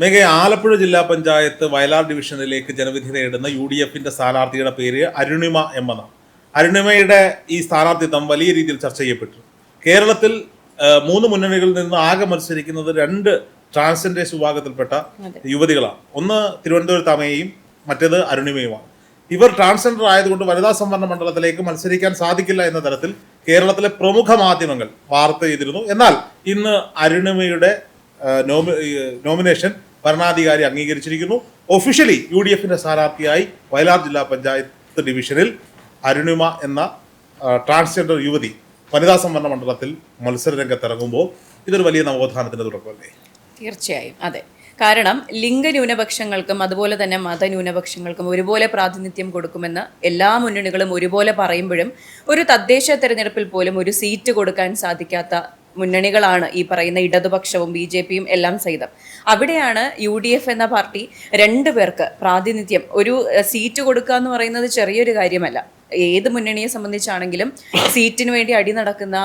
മേഘ ആലപ്പുഴ ജില്ലാ പഞ്ചായത്ത് വയലാർ ഡിവിഷനിലേക്ക് ജനവിധി നേടുന്ന യു ഡി എഫിന്റെ സ്ഥാനാർത്ഥിയുടെ പേര് അരുണിമ എന്നാണ്. അരുണിമയുടെ ഈ സ്ഥാനാർത്ഥിത്വം വലിയ രീതിയിൽ ചർച്ച ചെയ്യപ്പെട്ടു. കേരളത്തിൽ മൂന്ന് മുന്നണികളിൽ നിന്ന് ആകെ മത്സരിക്കുന്നത് രണ്ട് ട്രാൻസ്ജെൻഡേഴ്സ് വിഭാഗത്തിൽപ്പെട്ട യുവതികളാണ്. ഒന്ന് തിരുവനന്തപുരത്ത് അമ്മയും മറ്റേത് അരുണിമയുമാണ്. ഇവർ ട്രാൻസ്ജെൻഡർ ആയതുകൊണ്ട് വനിതാ സംവരണ മണ്ഡലത്തിലേക്ക് മത്സരിക്കാൻ സാധിക്കില്ല എന്ന തരത്തിൽ കേരളത്തിലെ പ്രമുഖ മാധ്യമങ്ങൾ വാർത്ത ചെയ്തിരുന്നു. എന്നാൽ ഇന്ന് അരുണിമയുടെ നോമി- നോമിനേഷൻ ഭരണാധികാരി അംഗീകരിച്ചിരിക്കുന്നു. ഒഫീഷ്യലി യു ഡി എഫിന്റെ സ്ഥാനാർത്ഥിയായി വയലാർ ജില്ലാ പഞ്ചായത്ത് ഡിവിഷനിൽ അരുണിമ എന്ന ട്രാൻസ്ജെൻഡർ യുവതി വനിതാ സംവരണ മണ്ഡലത്തിൽ മത്സര രംഗത്തിറങ്ങുമ്പോൾ ഇതൊരു വലിയ നവോത്ഥാനത്തിന്റെ തുടക്കമല്ലേ? തീർച്ചയായും. അതെ. കാരണം ലിംഗ ന്യൂനപക്ഷങ്ങൾക്കും അതുപോലെ തന്നെ മത ന്യൂനപക്ഷങ്ങൾക്കും ഒരുപോലെ പ്രാതിനിധ്യം കൊടുക്കുമെന്ന് എല്ലാ മുന്നണികളും ഒരുപോലെ പറയുമ്പോഴും ഒരു തദ്ദേശ തെരഞ്ഞെടുപ്പിൽ പോലും ഒരു സീറ്റ് കൊടുക്കാൻ സാധിക്കാത്ത മുന്നണികളാണ് ഈ പറയുന്ന ഇടതുപക്ഷവും ബി ജെ പിയും എല്ലാം സഹിതം. അവിടെയാണ് യു ഡി എഫ് എന്ന പാർട്ടി രണ്ടു പേർക്ക് പ്രാതിനിധ്യം ഒരു സീറ്റ് കൊടുക്കുക എന്ന് പറയുന്നത് ചെറിയൊരു കാര്യമല്ല. ഏത് മുന്നണിയെ സംബന്ധിച്ചാണെങ്കിലും സീറ്റിന് വേണ്ടി അടി നടക്കുന്ന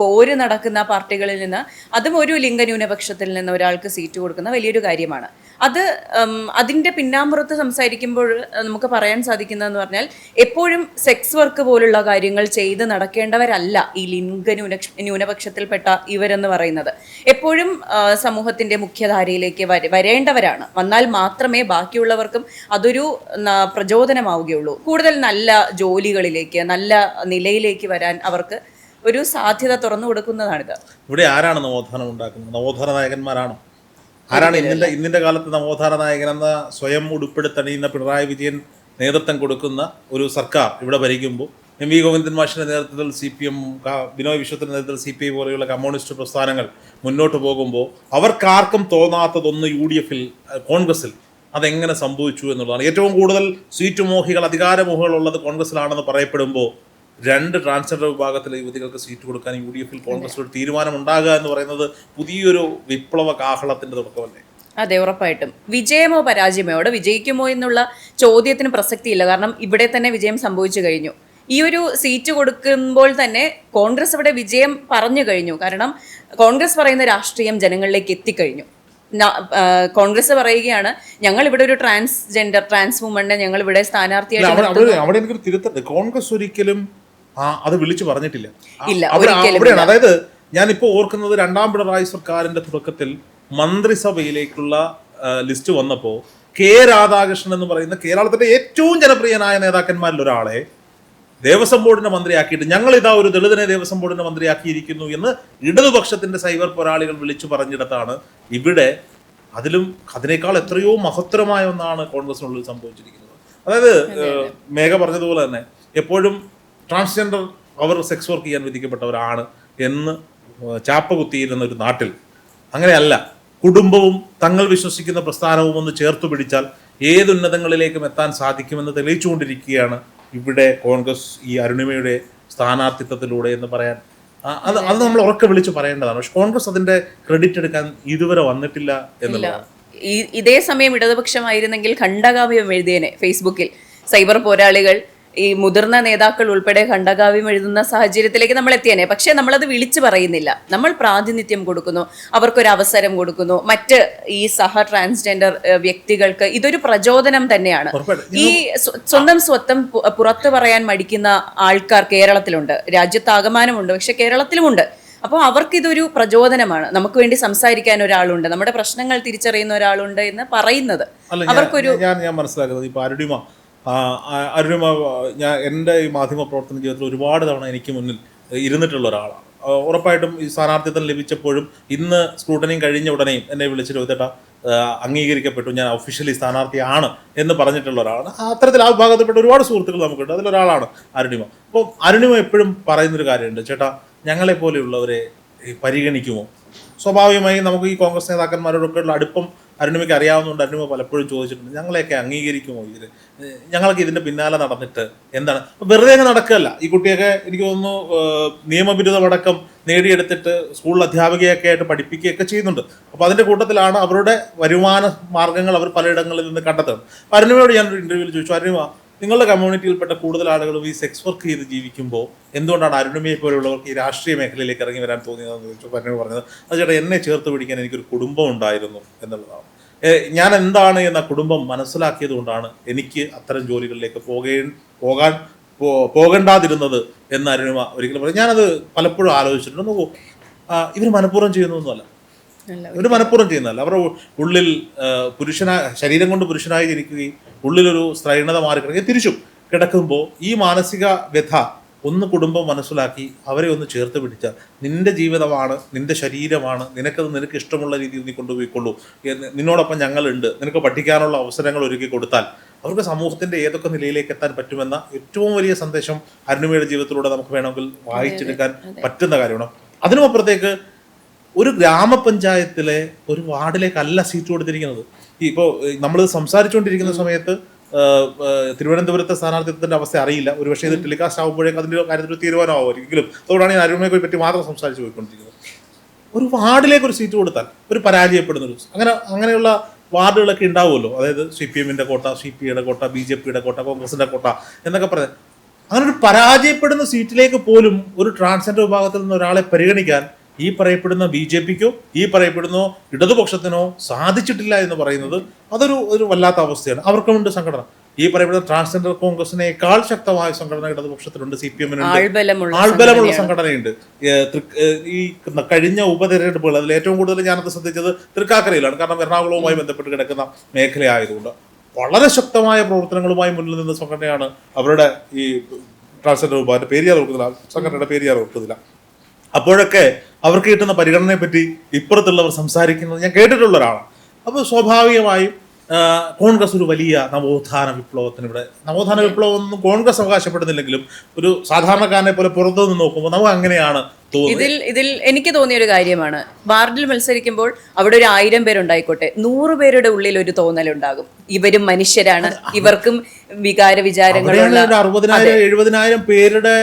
പോര് നടക്കുന്ന പാർട്ടികളിൽ നിന്ന് അതും ഒരു ലിംഗന്യൂനപക്ഷത്തിൽ നിന്ന് ഒരാൾക്ക് സീറ്റ് കൊടുക്കുന്ന വലിയൊരു കാര്യമാണ്. അത് അതിന്റെ പിന്നാമ്പുറത്ത് സംസാരിക്കുമ്പോൾ നമുക്ക് പറയാൻ സാധിക്കുന്നതെന്ന് പറഞ്ഞാൽ എപ്പോഴും സെക്സ് വർക്ക് പോലുള്ള കാര്യങ്ങൾ ചെയ്ത് നടക്കേണ്ടവരല്ല ഈ ലിംഗ ന്യൂനക്ഷ ന്യൂനപക്ഷത്തിൽപ്പെട്ട ഇവരെന്ന് പറയുന്നത്. എപ്പോഴും സമൂഹത്തിന്റെ മുഖ്യധാരയിലേക്ക് വര വരേണ്ടവരാണ്. വന്നാൽ മാത്രമേ ബാക്കിയുള്ളവർക്കും അതൊരു പ്രചോദനമാവുകയുള്ളൂ. കൂടുതൽ നല്ല ജോലികളിലേക്ക് നല്ല നിലയിലേക്ക് വരാൻ അവർക്ക് ഒരു സാധ്യത തുറന്നു കൊടുക്കുന്നതാണിത്. ഇവിടെ ആരാണ് നവോത്ഥാനം ഉണ്ടാക്കുന്നത്? നവോത്ഥാന നായകന്മാരാണോ? ആരാണ് ഇന്നിന്റെ ഇന്നിന്റെ കാലത്ത് നവോത്ഥാന നായകൻ എന്ന സ്വയം ഉടുപ്പെടുത്തണിയുന്ന പിണറായി വിജയൻ നേതൃത്വം കൊടുക്കുന്ന ഒരു സർക്കാർ ഇവിടെ ഭരിക്കുമ്പോൾ എം വി ഗോവിന്ദൻ മാഷിന്റെ നേതൃത്വത്തിൽ സി പി എം ബിനോയ് വിശ്വത്തിന്റെ നേതൃത്വത്തിൽ സി പി ഐ പോലെയുള്ള കമ്മ്യൂണിസ്റ്റ് പ്രസ്ഥാനങ്ങൾ മുന്നോട്ട് പോകുമ്പോൾ അവർക്കാർക്കും തോന്നാത്തതൊന്ന് യു ഡി എഫിൽ കോൺഗ്രസിൽ അതെങ്ങനെ സംഭവിച്ചു എന്നുള്ളതാണ്. ഏറ്റവും കൂടുതൽ സീറ്റ് മോഹികൾ അധികാരമോഹികൾ ഉള്ളത് കോൺഗ്രസിലാണെന്ന് പറയപ്പെടുമ്പോൾ രണ്ട് ട്രാൻസ്ജെൻഡർ വിഭാഗത്തിലെ യുവതികൾക്ക് സീറ്റ് കൊടുക്കാൻ യു ഡി എഫിൽ കോൺഗ്രസ് ഒരു തീരുമാനം ഉണ്ടാകുക എന്ന് പറയുന്നത് പുതിയൊരു വിപ്ലവ കാഹളത്തിന്റെ തുടക്കമല്ലേ? അതെ ഉറപ്പായിട്ടും. വിജയമോ പരാജയമോ? അവിടെ വിജയിക്കുമോ എന്നുള്ള ചോദ്യത്തിന് പ്രസക്തിയില്ല. കാരണം ഇവിടെ തന്നെ വിജയം സംഭവിച്ചു കഴിഞ്ഞു. ഈ ഒരു സീറ്റ് കൊടുക്കുമ്പോൾ തന്നെ കോൺഗ്രസ് ഇവിടെ വിജയം പറഞ്ഞു കഴിഞ്ഞു. കാരണം കോൺഗ്രസ് പറയുന്ന രാഷ്ട്രീയം ജനങ്ങളിലേക്ക് എത്തിക്കഴിഞ്ഞു. കോൺഗ്രസ് പറയുകയാണ് ഞങ്ങൾ ഇവിടെ ഒരു ട്രാൻസ്ജെൻഡർ ട്രാൻസ് വുമണിനെ ഞങ്ങൾ ഇവിടെ സ്ഥാനാർത്ഥിയായിട്ട് കോൺഗ്രസ് ഒരിക്കലും അത് വിളിച്ചു പറഞ്ഞിട്ടില്ല. അവിടെയാണ്. അതായത് ഞാനിപ്പോ ഓർക്കുന്നത് രണ്ടാം പിണറായി സർക്കാരിന്റെ തുടക്കത്തിൽ മന്ത്രിസഭയിലേക്കുള്ള ലിസ്റ്റ് വന്നപ്പോ കെ രാധാകൃഷ്ണൻ എന്ന് പറയുന്ന കേരളത്തിന്റെ ഏറ്റവും ജനപ്രിയനായ നേതാക്കന്മാരിൽ ഒരാളെ ദേവസ്വം ബോർഡിന്റെ മന്ത്രിയാക്കിയിട്ട് ഞങ്ങൾ ഇതാ ഒരു ദളിതനെ ദേവസ്വം ബോർഡിന്റെ മന്ത്രിയാക്കിയിരിക്കുന്നു എന്ന് ഇടതുപക്ഷത്തിന്റെ സൈബർ പോരാളികൾ വിളിച്ചു പറഞ്ഞിടത്താണ് ഇവിടെ അതിലും അതിനേക്കാൾ എത്രയോ മഹത്തരമായ ഒന്നാണ് കോൺഗ്രസിനുള്ളിൽ സംഭവിച്ചിരിക്കുന്നത്. അതായത് മേഘ പറഞ്ഞതുപോലെ തന്നെ എപ്പോഴും ട്രാൻസ്ജെൻഡർ അവർ സെക്സ് വർക്ക് ചെയ്യാൻ വിധിക്കപ്പെട്ടവരാണ് എന്ന് ചാപ്പ കുത്തിയിരുന്ന ഒരു നാട്ടിൽ. അങ്ങനെയല്ല കുടുംബവും തങ്ങൾ വിശ്വസിക്കുന്ന പ്രസ്ഥാനവും ഒന്ന് ചേർത്ത് പിടിച്ചാൽ ഏതുന്നതങ്ങളിലേക്കും എത്താൻ സാധിക്കുമെന്ന് തെളിയിച്ചുകൊണ്ടിരിക്കുകയാണ് ഇവിടെ കോൺഗ്രസ് ഈ അരുണിമയുടെ സ്ഥാനാർത്ഥിത്വത്തിലൂടെ എന്ന് പറയാൻ. അത് അത് നമ്മൾ ഉറക്കെ വിളിച്ച് പറയേണ്ടതാണ്. പക്ഷെ കോൺഗ്രസ് അതിന്റെ ക്രെഡിറ്റ് എടുക്കാൻ ഇതുവരെ വന്നിട്ടില്ല എന്നുള്ളതാണ്. ഇതേ സമയം ഇടതുപക്ഷമായിരുന്നെങ്കിൽ ഖണ്ഡകാവ്യം എഴുതിയേനെ ഫേസ്ബുക്കിൽ. സൈബർ പോരാളികൾ ഈ മുതിർന്ന നേതാക്കൾ ഉൾപ്പെടെ ഖണ്ഡകാവ്യം എഴുതുന്ന സാഹചര്യത്തിലേക്ക് നമ്മൾ എത്തിയേനെ. പക്ഷേ നമ്മളത് വിളിച്ചു പറയുന്നില്ല. നമ്മൾ പ്രാതിനിധ്യം കൊടുക്കുന്നു. അവർക്കൊരു അവസരം കൊടുക്കുന്നു. മറ്റ് ഈ സഹ ട്രാൻസ്ജെൻഡർ വ്യക്തികൾക്ക് ഇതൊരു പ്രചോദനം തന്നെയാണ്. ഈ സ്വന്തം സ്വത്തം പുറത്തു പറയാൻ മടിക്കുന്ന ആൾക്കാർ കേരളത്തിലുണ്ട്. രാജ്യത്താകമാനമുണ്ട് പക്ഷെ കേരളത്തിലുമുണ്ട്. അപ്പോൾ അവർക്ക് ഇതൊരു പ്രചോദനമാണ്. നമുക്ക് വേണ്ടി സംസാരിക്കാൻ ഒരാളുണ്ട്. നമ്മുടെ പ്രശ്നങ്ങൾ തിരിച്ചറിയുന്ന ഒരാളുണ്ട് എന്ന് പറയുന്നത്. അവർക്കൊരു ഞാൻ ഞാൻ മനസ്സിലാക്കുന്നത് ഈ ആ, അരുണിമ ഞാൻ എന്റെ ഈ മാധ്യമ പ്രവർത്തന ജീവിതത്തിൽ ഒരുപാട് തവണ എനിക്ക് മുന്നിൽ ഇരുന്നിട്ടുള്ള ഒരാളാണ്. ഉറപ്പായിട്ടും ഈ സ്ഥാനാർത്ഥിത്വം ലഭിച്ചപ്പോഴും ഇന്ന് സ്ക്രൂട്ടനിങ് കഴിഞ്ഞ ഉടനെയും എന്നെ വിളിച്ചിട്ട് ചോദിച്ചേട്ടാ അംഗീകരിക്കപ്പെട്ടു. ഞാൻ ഒഫീഷ്യലി സ്ഥാനാർത്ഥിയാണ് എന്ന് പറഞ്ഞിട്ടുള്ള ഒരാളാണ്. അത്തരത്തിൽ ആ വിഭാഗത്തിൽപ്പെട്ട ഒരുപാട് സുഹൃത്തുക്കൾ നമുക്കുണ്ട്. അതിലൊരാളാണ് അരുണിമ. അപ്പോൾ അരുണിമ എപ്പോഴും പറയുന്നൊരു കാര്യമുണ്ട്. ചേട്ടാ ഞങ്ങളെ പോലെയുള്ളവരെ പരിഗണിക്കുമോ? സ്വാഭാവികമായി നമുക്ക് ഈ കോൺഗ്രസ് നേതാക്കന്മാരോടൊക്കെയുള്ള അടുപ്പം അരുണിമയ്ക്ക് അറിയാവുന്നതുകൊണ്ട് അരുണിമ പലപ്പോഴും ചോദിച്ചിട്ടുണ്ട് ഞങ്ങളെയൊക്കെ അംഗീകരിക്കുമോ ഇതിൽ ഞങ്ങൾക്ക് ഇതിന്റെ പിന്നാലെ നടന്നിട്ട് എന്താണ്? വെറുതെ അങ്ങ് നടക്കുകയല്ല. ഈ കുട്ടിയൊക്കെ എനിക്ക് തോന്നുന്നു നിയമബിരുദമടക്കം നേടിയെടുത്തിട്ട് സ്കൂൾ അധ്യാപികയൊക്കെ ആയിട്ട് പഠിപ്പിക്കുകയൊക്കെ ചെയ്യുന്നുണ്ട്. അപ്പോൾ അതിന്റെ കൂട്ടത്തിലാണ് അവരുടെ വരുമാന മാർഗങ്ങൾ അവർ പലയിടങ്ങളിൽ നിന്ന് കണ്ടെത്തുന്നത്. അരുണിമയോട് ഞാനൊരു ഇന്റർവ്യൂവിൽ ചോദിച്ചു അരുണിമ നിങ്ങളുടെ കമ്മ്യൂണിറ്റിയിൽപ്പെട്ട കൂടുതൽ ആളുകളും ഈ സെക്സ് വർക്ക് ചെയ്ത് ജീവിക്കുമ്പോൾ എന്തുകൊണ്ടാണ് അരുണിമയെ പോലെയുള്ളവർക്ക് ഈ രാഷ്ട്രീയ മേഖലയിലേക്ക് ഇറങ്ങി വരാൻ തോന്നിയതെന്ന് ചോദിച്ചു പറഞ്ഞു പറഞ്ഞത് അത് ചേട്ടാ എന്നെ ചേർത്ത് പിടിക്കാൻ എനിക്കൊരു കുടുംബം ഉണ്ടായിരുന്നു എന്നുള്ളതാണ്. ഞാൻ എന്താണ് എന്ന കുടുംബം മനസ്സിലാക്കിയത് കൊണ്ടാണ് എനിക്ക് അത്തരം ജോലികളിലേക്ക് പോകേ പോകാൻ പോകണ്ടാതിരുന്നത് എന്ന് അരുണിമ ഒരിക്കലും പറഞ്ഞു. ഞാനത് പലപ്പോഴും ആലോചിച്ചിട്ടുണ്ട്. നോക്കൂ ഇവർ മനഃപൂർവം ചെയ്യുന്നൊന്നുമല്ല ഒരു മനഃപൂർവം ചെയ്യുന്നതല്ല. അവരുടെ ഉള്ളിൽ പുരുഷനായ ശരീരം കൊണ്ട് പുരുഷനായി ജനിക്കുകയും ഉള്ളിലൊരു സ്ത്രൈണത മാറി കിടക്കുകയും തിരിച്ചും കിടക്കുമ്പോൾ ഈ മാനസിക വ്യഥ ഒന്ന് കുടുംബം മനസ്സിലാക്കി അവരെ ഒന്ന് ചേർത്ത് പിടിച്ചാൽ നിന്റെ ജീവിതമാണ് നിന്റെ ശരീരമാണ് നിനക്കത് നിനക്ക് ഇഷ്ടമുള്ള രീതിയിൽ നീ കൊണ്ടുപോയിക്കൊള്ളൂ. നിന്നോടൊപ്പം ഞങ്ങളുണ്ട് നിനക്ക് പഠിക്കാനുള്ള അവസരങ്ങൾ ഒരുക്കി കൊടുത്താൽ അവർക്ക് സമൂഹത്തിന്റെ ഏതൊക്കെ നിലയിലേക്ക് എത്താൻ പറ്റുമെന്ന ഏറ്റവും വലിയ സന്ദേശം അരുണിമയുടെ ജീവിതത്തിലൂടെ നമുക്ക് വേണമെങ്കിൽ വായിച്ചെടുക്കാൻ പറ്റുന്ന കാര്യമാണ്. അതിനുമപ്പുറത്തേക്ക് ഒരു ഗ്രാമപഞ്ചായത്തിലെ ഒരു വാർഡിലേക്കല്ല സീറ്റ് കൊടുത്തിരിക്കുന്നത്. ഇപ്പോൾ നമ്മൾ സംസാരിച്ചുകൊണ്ടിരിക്കുന്ന സമയത്ത് തിരുവനന്തപുരത്തെ സ്ഥാനാർത്ഥിത്വത്തിന്റെ അവസ്ഥ അറിയില്ല. ഒരുപക്ഷെ ഇത് ടെലികാസ്റ്റ് ആകുമ്പോഴേക്കും അതിന്റെ കാര്യത്തിൽ ഒരു തീരുമാനമാവുമായിരിക്കും. അതുകൊണ്ടാണ് ഞാൻ അരുമയെ പറ്റി മാത്രം സംസാരിച്ചു പോയിക്കൊണ്ടിരിക്കുന്നത്. ഒരു വാർഡിലേക്ക് ഒരു സീറ്റ് കൊടുത്താൽ ഒരു പരാജയപ്പെടുന്ന ഒരു അങ്ങനെ അങ്ങനെയുള്ള വാർഡുകളൊക്കെ ഉണ്ടാവുമല്ലോ. അതായത് സി പി എമ്മിന്റെ കോട്ട സി പി ഐയുടെ കോട്ട ബി ജെ പിയുടെ കോട്ട കോൺഗ്രസിന്റെ കോട്ട എന്നൊക്കെ പറഞ്ഞ്. അങ്ങനെ ഒരു പരാജയപ്പെടുന്ന സീറ്റിലേക്ക് പോലും ഒരു ട്രാൻസ്ജെൻഡർ വിഭാഗത്തിൽ നിന്ന് ഒരാളെ പരിഗണിക്കാൻ ഈ പറയപ്പെടുന്ന ബി ജെ പിക്കോ ഈ പറയപ്പെടുന്ന ഇടതുപക്ഷത്തിനോ സാധിച്ചിട്ടില്ല എന്ന് പറയുന്നത് അതൊരു ഒരു വല്ലാത്ത അവസ്ഥയാണ്. അവർക്കുമുണ്ട് സംഘടന. ഈ പറയപ്പെടുന്ന ട്രാൻസ്ജെൻഡർ കോൺഗ്രസിനേക്കാൾ ശക്തമായ സംഘടന ഇടതുപക്ഷത്തിനുണ്ട് സി പി എമ്മിനുണ്ട്. ആൾബലമുള്ള സംഘടനയുണ്ട്. ഈ കഴിഞ്ഞ ഉപതെരഞ്ഞെടുപ്പുകൾ അതിൽ ഏറ്റവും കൂടുതൽ ഞാനത് ശ്രദ്ധിച്ചത് തൃക്കാക്കരയിലാണ്. കാരണം എറണാകുളവുമായി ബന്ധപ്പെട്ട് കിടക്കുന്ന മേഖലയായതുകൊണ്ട് വളരെ ശക്തമായ പ്രവർത്തനങ്ങളുമായി മുന്നിൽ നിന്ന സംഘടനയാണ് അവരുടെ ഈ ട്രാൻസ്ജെൻഡർ വിഭാഗത്തിന്റെ പേര് ഞാൻ ഓർക്കുന്നില്ല. സംഘടനയുടെ പേര് ഞാൻ ഓർക്കുന്നില്ല. അപ്പോഴൊക്കെ അവർക്ക് കിട്ടുന്ന പരിഗണനയെ പറ്റി ഇപ്പുറത്തുള്ളവർ സംസാരിക്കുന്നത് ഞാൻ കേട്ടിട്ടുള്ള ഒരാളാണ്. അപ്പോൾ സ്വാഭാവികമായും കോൺഗ്രസ് ഒരു വലിയ നവോത്ഥാന വിപ്ലവത്തിന് ഇവിടെ നവോത്ഥാന വിപ്ലവം ഒന്നും കോൺഗ്രസ് അവകാശപ്പെടുന്നില്ലെങ്കിലും ഒരു സാധാരണക്കാരനെ പോലെ പുറത്തു നിന്ന് നോക്കുമ്പോൾ നമുക്ക് അങ്ങനെയാണ് ഇതിൽ ഇതിൽ എനിക്ക് തോന്നിയ ഒരു കാര്യമാണ്. വാർഡിൽ മത്സരിക്കുമ്പോൾ അവിടെ ഒരു ആയിരം പേരുണ്ടായിക്കോട്ടെ. നൂറ് പേരുടെ ഉള്ളിൽ ഒരു തോന്നലുണ്ടാകും. ഇവരും മനുഷ്യരാണ്. ഇവർക്കും വികാര വിചാരങ്ങളുള്ള അറുപതിനായിരം എഴുപതിനായിരം പേരുടെ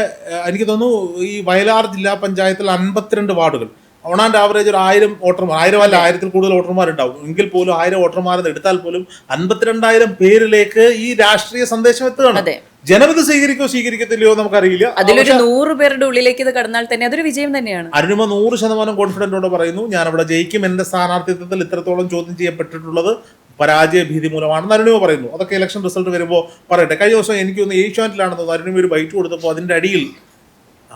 എനിക്ക് തോന്നുന്നു ഈ വയലാർ ജില്ലാ പഞ്ചായത്തിൽ അൻപത്തിരണ്ട് വാർഡുകൾ. ഓൺ ആൻഡ് ആവറേജ് ഒരു ആയിരം വോട്ടർമാർ ആയിരം അല്ല ആയിരത്തിൽ കൂടുതൽ വോട്ടർമാരുണ്ടാവും. എങ്കിൽ പോലും ആയിരം വോട്ടർമാരെന്ന് എടുത്താൽ പോലും അൻപത്തിരണ്ടായിരം പേരിലേക്ക് ഈ രാഷ്ട്രീയ സന്ദേശം എത്തുകയാണ്. അതെ. ജനവിധ സ്വീകരിക്കോ സ്വീകരിക്കത്തില്ലയോ നമുക്കറിയില്ല. അതിലൊരു നൂറ് പേരുടെ ഉള്ളിലേക്ക് ഇത് കടന്നാൽ തന്നെ അതൊരു വിജയം തന്നെയാണ്. അരുണിമ നൂറ് ശതമാനം കോൺഫിഡന്റോടെ പറയുന്നു ഞാൻ അവിടെ ജയിക്കും എന്റെ സ്ഥാനാർത്ഥിത്വത്തിൽ ഇത്രത്തോളം ചോദ്യം ചെയ്യപ്പെട്ടിട്ടുള്ളത് പരാജയ ഭീതി മൂലമാണെന്ന് അരുണിമ പറയുന്നു. അതൊക്കെ ഇലക്ഷൻ റിസൾട്ട് വരുമ്പോൾ പറയട്ടെ. കഴിഞ്ഞ ദിവസം എനിക്കൊന്ന് ഏഷ്യാനെറ്റിലാണെന്ന് തോന്നുന്നു. അരുണിമ ഒരു ബൈറ്റ് കൊടുത്തപ്പോൾ അതിന്റെ അടിയിൽ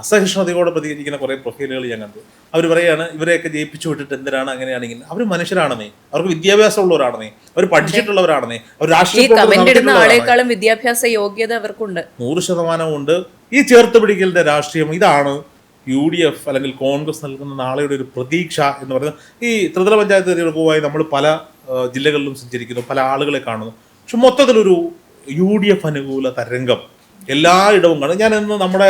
അസഹിഷ്ണുതയോടെ പ്രതികരിക്കുന്ന കുറേ പ്രൊഫൈലുകൾ ഞാൻ കണ്ടു. അവർ പറയാണ് ഇവരെയൊക്കെ ജയിപ്പിച്ചു വിട്ടിട്ട് എന്തിനാണ് അങ്ങനെയാണെങ്കിൽ അവർ മനുഷ്യരാണെന്നേ അവർക്ക് വിദ്യാഭ്യാസം ഉള്ളവരാണെന്നേ അവർ പഠിച്ചിട്ടുള്ളവരാണെന്നേ അവർ രാഷ്ട്രീയ വിദ്യാഭ്യാസ യോഗ്യത അവർക്കുണ്ട്. നൂറ് ശതമാനം ഉണ്ട്. ഈ ചേർത്ത് പിടിക്കലിന്റെ രാഷ്ട്രീയം ഇതാണ് യു ഡി എഫ് അല്ലെങ്കിൽ കോൺഗ്രസ് നൽകുന്ന നാളെയുടെ ഒരു പ്രതീക്ഷ എന്ന് പറയുന്നത്. ഈ ത്രിതല പഞ്ചായത്ത് തെരഞ്ഞെടുപ്പുമായി നമ്മൾ പല ജില്ലകളിലും സഞ്ചരിക്കുന്നു പല ആളുകളെ കാണുന്നു. പക്ഷെ മൊത്തത്തിലൊരു യു ഡി എഫ് അനുകൂല തരംഗം. എല്ലായിടവും കാണും ഞാൻ ഇന്ന് നമ്മുടെ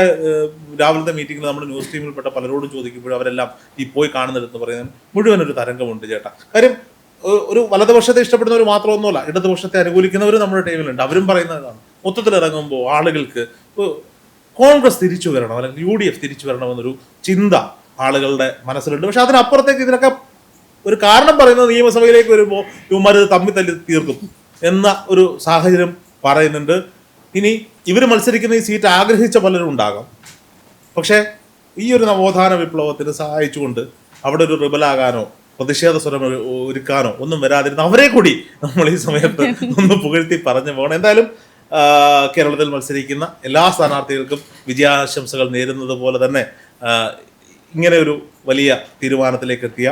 രാവിലത്തെ മീറ്റിംഗിൽ നമ്മുടെ ന്യൂസ് ടീമിൽപ്പെട്ട പലരോടും ചോദിക്കുമ്പോഴും അവരെല്ലാം ഈ പോയി കാണുന്നിടത്ത് പറയുന്നത് മുഴുവൻ ഒരു തരംഗമുണ്ട് ചേട്ടാ. കാര്യം ഒരു വലതുപക്ഷത്തെ ഇഷ്ടപ്പെടുന്നവർ മാത്രമൊന്നുമല്ല ഇടതുപക്ഷത്തെ അനുകൂലിക്കുന്നവർ നമ്മുടെ ടീമിലുണ്ട്. അവരും പറയുന്നതാണ്. മൊത്തത്തിൽ ഇറങ്ങുമ്പോൾ ആളുകൾക്ക് കോൺഗ്രസ് തിരിച്ചു വരണം അല്ലെങ്കിൽ യു ഡി എഫ് തിരിച്ചു വരണമെന്നൊരു ചിന്ത ആളുകളുടെ മനസ്സിലുണ്ട്. പക്ഷെ അതിനപ്പുറത്തേക്ക് ഇതിനൊക്കെ ഒരു കാരണം പറയുന്നത് നിയമസഭയിലേക്ക് വരുമ്പോൾ ഇവന്മാർ തമ്മിൽ തല്ലി തീർക്കും എന്ന ഒരു സാഹചര്യം പറയുന്നുണ്ട്. ഇനി ഇവർ മത്സരിക്കുന്ന ഈ സീറ്റ് ആഗ്രഹിച്ച പലരും ഉണ്ടാകാം. പക്ഷേ ഈ ഒരു നവോത്ഥാന വിപ്ലവത്തിന് സഹായിച്ചുകൊണ്ട് അവിടെ ഒരു റിബലാകാനോ പ്രതിഷേധ സ്വരം ഒരു- ഒരുക്കാനോ ഒന്നും വരാതിരുന്ന അവരെ കൂടി നമ്മൾ ഈ സമയത്ത് ഒന്ന് പുകഴ്ത്തി പറഞ്ഞു പോകണം. എന്തായാലും കേരളത്തിൽ മത്സരിക്കുന്ന എല്ലാ സ്ഥാനാർത്ഥികൾക്കും വിജയാശംസകൾ നേരുന്നത് പോലെ തന്നെ ഇങ്ങനെ ഒരു വലിയ തീരുമാനത്തിലേക്ക് എത്തിയ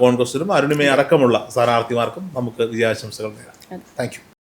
കോൺഗ്രസിനും അരുണിമയ അടക്കമുള്ള സ്ഥാനാർത്ഥിമാർക്കും നമുക്ക് വിജയാശംസകൾ നേരാം. Thank you